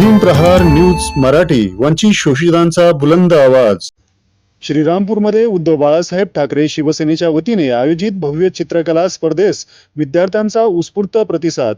Bhim Prahar news Marathi वंचित शोषितांचा बुलंद आवाज. श्रीरामपूरमध्ये उद्धव बाळासाहेब ठाकरे शिवसेनेच्या वतीने आयोजित भव्य चित्रकला स्पर्धेस विद्यार्थ्यांचा उत्स्फूर्त प्रतिसाद.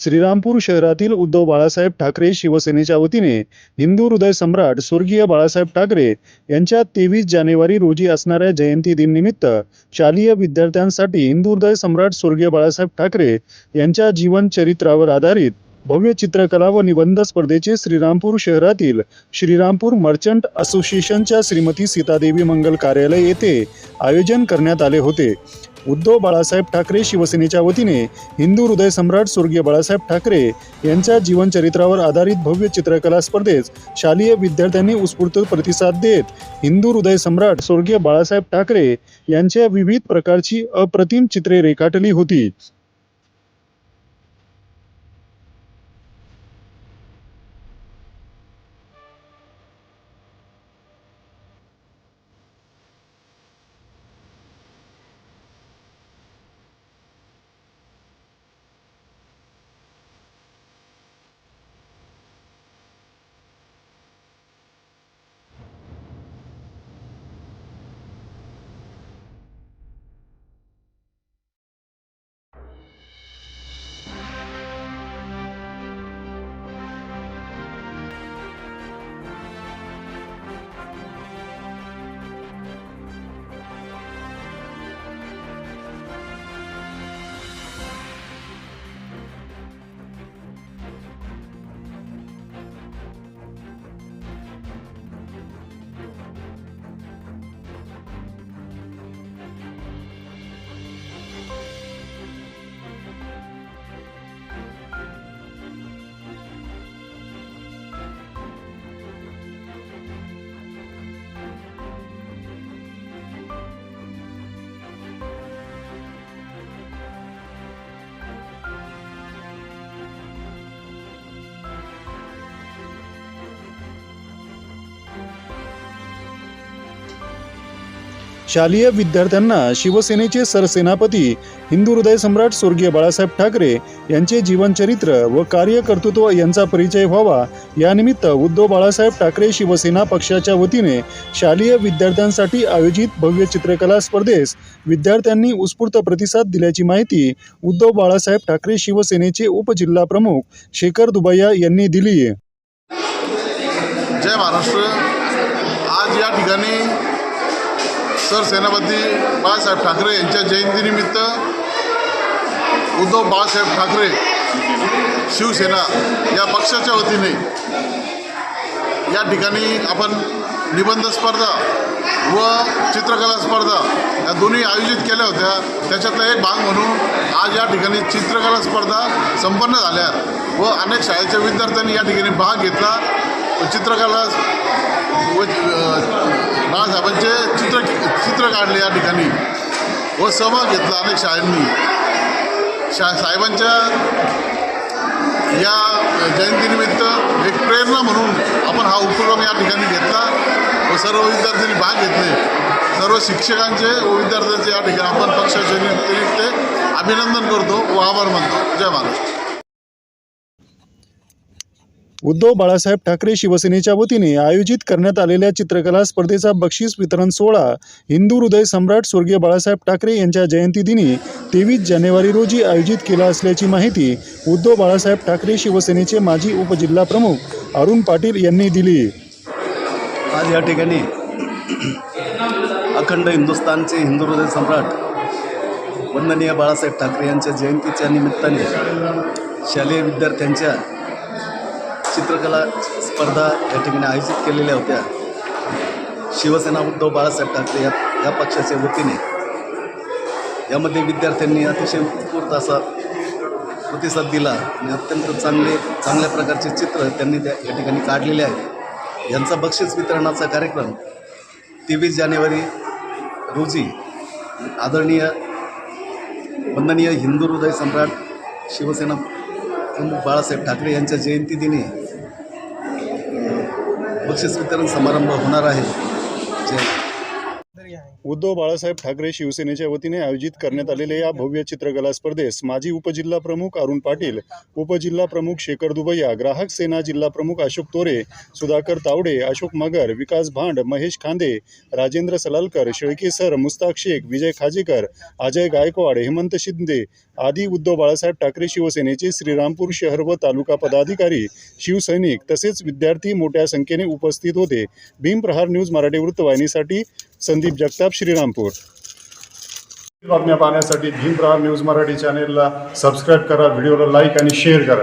श्रीरामपूर शहरातील उद्धव बाळासाहेब ठाकरे शिवसेनेच्या वतीने हिंदू हृदय सम्राट स्वर्गीय बाळासाहेब ठाकरे यांच्या तेवीस जानेवारी रोजी असणाऱ्या जयंती दिननिमित्त शालेय विद्यार्थ्यांसाठी हिंदू हृदय सम्राट स्वर्गीय बाळासाहेब ठाकरे यांच्या जीवन चरित्रावर आधारित भव्य चित्रकला व निबंध स्पर्धेचे श्रीरामपूर शहरातील श्रीरामपूर मर्चंट असोसिएशनच्या श्रीमती सीतादेवी मंगल कार्यालय येथे आयोजन करण्यात आले होते. उद्धव बाळासाहेब ठाकरे शिवसेनेच्या वतीने हिंदू हृदय सम्राट स्वर्गीय बाळासाहेब ठाकरे यांच्या जीवनचरित्रावर आधारित भव्य चित्रकला स्पर्धेस शालेय विद्यार्थ्यांनी उत्स्फूर्त प्रतिसाद देत हिंदू हृदय सम्राट स्वर्गीय बाळासाहेब ठाकरे यांच्या विविध प्रकारची अप्रतिम चित्रे रेखाटली होती. शालेय विद्यार्थ्यांना शिवसेनेचे सरसेनापती हिंदू हृदय सम्राट स्वर्गीय बाळासाहेब ठाकरे यांचे जीवनचरित्र व कार्यकर्तृत्व यांचा परिचय व्हावा. यानिमित्त उद्धव बाळासाहेब ठाकरे शिवसेना पक्षाच्या वतीने शालेय विद्यार्थ्यांसाठी आयोजित भव्य चित्रकला स्पर्धेस विद्यार्थ्यांनी उत्स्फूर्त प्रतिसाद दिल्याची माहिती उद्धव बाळासाहेब ठाकरे शिवसेनेचे उपजिल्हा प्रमुख शेखर दुबैया यांनी दिली जय महाराष्ट्र. आज या ठिकाणी सरसेनापती बाळासाहेब ठाकरे यांच्या जयंतीनिमित्त उद्धव बाळासाहेब ठाकरे शिवसेना या पक्षाच्या वतीने या ठिकाणी आपण निबंध स्पर्धा व चित्रकला स्पर्धा या दोन्ही आयोजित केल्या होत्या. त्याच्यातला एक भाग म्हणून आज या ठिकाणी चित्रकला स्पर्धा संपन्न झाल्या व अनेक शाळेच्या विद्यार्थ्यांनी या ठिकाणी भाग घेतला. व चित्रकला व बाळासाहेबांचे चित्र चित्र काढले या ठिकाणी व सहभाग घेतला अनेक शाळांनी. शा साहेबांच्या या जयंतीनिमित्त एक प्रेरणा म्हणून आपण हा उपक्रम या ठिकाणी घेतला व सर्व विद्यार्थ्यांनी भाग घेतले. सर्व शिक्षकांचे व विद्यार्थ्यांचे या ठिकाणी आपण पक्षाच्या निमित्त अभिनंदन करतो व आभार मानतो. जय महाराष्ट्र. उद्धव बाळासाहेब ठाकरे शिवसेनेच्या वतीने आयोजित करण्यात आलेल्या चित्रकला स्पर्धेचा बक्षीस वितरण सोहळा हिंदू हृदय सम्राट स्वर्गीय बाळासाहेब ठाकरे यांच्या जयंतीदिनी तेवीस जानेवारी रोजी आयोजित केला असल्याची माहिती उद्धव बाळासाहेब ठाकरे शिवसेनेचे माजी उपजिल्हा प्रमुख अरुण पाटील यांनी दिली. आज या ठिकाणी अखंड हिंदुस्थानचे हिंदू हृदय सम्राट वंदनीय बाळासाहेब ठाकरे यांच्या जयंतीच्या निमित्ताने शालेय विद्यार्थ्यांच्या चित्रकला स्पर्धा या ठिकाणी आयोजित केलेल्या होत्या. शिवसेना उद्धव बाळासाहेब ठाकरे या या पक्षाच्या वतीने. यामध्ये विद्यार्थ्यांनी अतिशय उत्स्फूर्त असा प्रतिसाद दिला आणि अत्यंत चांगले चांगल्या प्रकारचे चित्र त्यांनी त्या या ठिकाणी काढलेले आहेत यांचा बक्षीस वितरणाचा कार्यक्रम तेवीस जानेवारी रोजी आदरणीय वंदनीय हिंदू हृदय सम्राट शिवसेना प्रमुख बाळासाहेब ठाकरे यांच्या जयंतीदिनी बक्षीस वितरण समारंभ होणार आहे. उद्धव बाळासाहेब ठाकरे शिवसेनेच्या वतीने आयोजित करण्यात आलेल्या या भव्य चित्रकला स्पर्धेस माजी उपजिल्हा प्रमुख अरुण पाटील उपजिल्हा प्रमुख शेखर दुबैया ग्राहक सेना जिल्हा प्रमुख अशोक तोरे सुधाकर तावडे अशोक मगर विकास भांड महेश खांदे राजेंद्र सलालकर शेळके सर मुस्ताक शेख विजय खाजेकर अजय गायकवाड हेमंत शिंदे आदी उद्धव बाळासाहेब ठाकरे शिवसेनेचे श्रीरामपूर शहर व तालुका पदाधिकारी शिवसैनिक तसेच विद्यार्थी मोठ्या संख्येने उपस्थित होते. भीमप्रहार न्यूज मराठी वृत्तवाहिनीसाठी संदीप जगताप श्रीरामपूर. बातम्या पाहण्यासाठी भीमप्रहार न्यूज मराठी चॅनेलला सबस्क्राईब करा व्हिडिओला लाईक आणि शेअर करा.